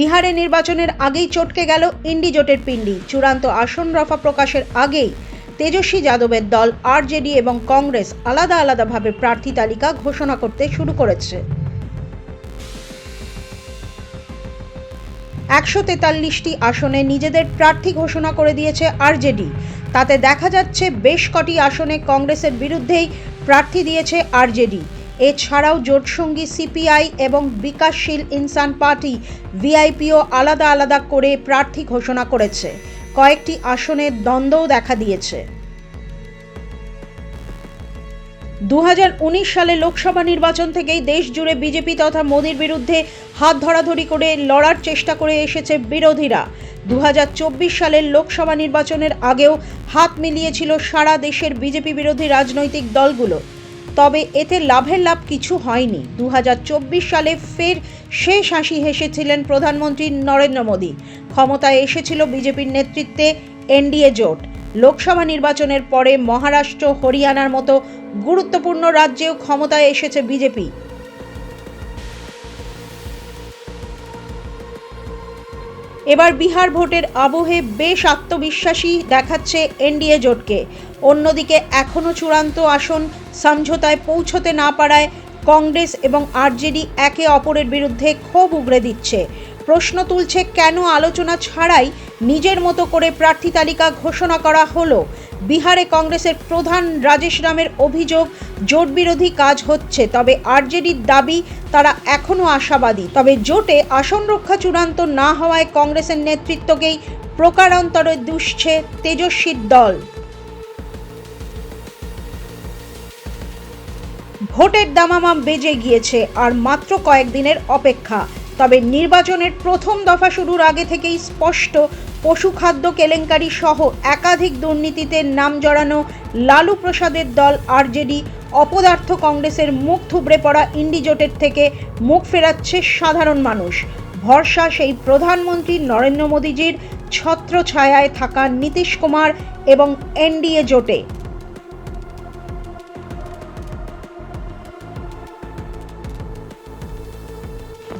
বিহারে নির্বাচনের আগেই চটকে গেল ইন্ডি জোটের পিণ্ডি। চূড়ান্ত আসন রফা প্রকাশের আগেই তেজস্বী যাদবের দল, আরজেডি এবং কংগ্রেস আলাদা আলাদাভাবে প্রার্থী তালিকা ঘোষণা করতে শুরু করেছে। একশো তেতাল্লিশটি আসনে নিজেদের প্রার্থী ঘোষণা করে দিয়েছে আরজেডি। তাতে দেখা যাচ্ছে বেশ কটি আসনে কংগ্রেসের বিরুদ্ধেই প্রার্থী দিয়েছে আরজেডি। এছাড়াও জোটসঙ্গী সিপিআই এবং বিকাশশীল ইনসান পার্টি ভিআইপিও আলাদা আলাদা করে প্রার্থী ঘোষণা করেছে। কয়েকটি আসনে দ্বন্দ্বও দেখা দিয়েছে। দু হাজার উনিশ সালে লোকসভা নির্বাচন থেকেই দেশ জুড়ে বিজেপি তথা মোদীর বিরুদ্ধে হাত ধরাধরি করে লড়ার চেষ্টা করে এসেছে বিরোধীরা। দু হাজার চব্বিশ সালের লোকসভা নির্বাচনের আগেও হাত মিলিয়েছিল সারা দেশের বিজেপি বিরোধী রাজনৈতিক দলগুলো। তবে এতে লাভের লাভ কিছু হয়নি। দু হাজার চব্বিশ সালে ফের শেষ হাসি হেসেছিলেন প্রধানমন্ত্রী নরেন্দ্র মোদী। ক্ষমতায় এসেছিল বিজেপির নেতৃত্বে এনডিএ জোট। লোকসভা নির্বাচনের পরে মহারাষ্ট্র, হরিয়ানার মতো গুরুত্বপূর্ণ রাজ্যেও ক্ষমতায় এসেছে বিজেপি। এবার বিহার ভোটের আবহে বেশ আত্মবিশ্বাসী দেখাচ্ছে এনডিএ জোটকে। অন্যদিকে এখনও চূড়ান্ত আসন সমঝোতায় পৌঁছতে না পারায় কংগ্রেস এবং আরজেডি একে অপরের বিরুদ্ধে ক্ষোভ উগড়ে দিচ্ছে। প্রশ্ন তুলছে কেন আলোচনা ছাড়াই নিজের মতো করে প্রার্থী তালিকা ঘোষণা করা হলো? বিহারে কংগ্রেসের প্রধান রাজেশ রামের অভিযোগ, জোট বিরোধী কাজ হচ্ছে, তবে আরজেডির দাবি তারা এখনও আশাবাদী। তবে জোটে আসন রক্ষা চূড়ান্ত না হওয়ায় কংগ্রেসের নেতৃত্বকেই প্রকারান্তরে দুষছে তেজস্বীর দল। ভোটের দামামা বেজে গিয়েছে, আর মাত্র কয়েকদিনের অপেক্ষা। তবে নির্বাচনের প্রথম দফা শুরুর আগে থেকেই স্পষ্ট পশুখাদ্য কেলেঙ্কারি সহ একাধিক দুর্নীতিতে নাম জড়ানো লালু প্রসাদের দল আরজেডি, অপদার্থ কংগ্রেসের মুখ থুবড়ে পড়া ইন্ডিজোটের থেকে মুখ ফেরাচ্ছে সাধারণ মানুষ। ভরসা সেই প্রধানমন্ত্রী নরেন্দ্র মোদীজির ছত্র ছায়ায় থাকা নীতিশ কুমার এবং এনডিএ জোটে।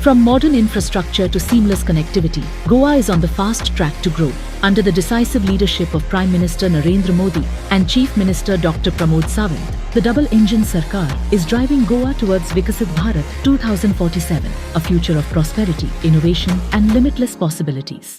from modern infrastructure to seamless connectivity, Goa is on the fast track to grow. Under the decisive leadership of Prime Minister Narendra Modi and Chief Minister Dr. Pramod Sawant, the double engine Sarkar is driving Goa towards Vikasit Bharat 2047, a future of prosperity, innovation, and limitless possibilities.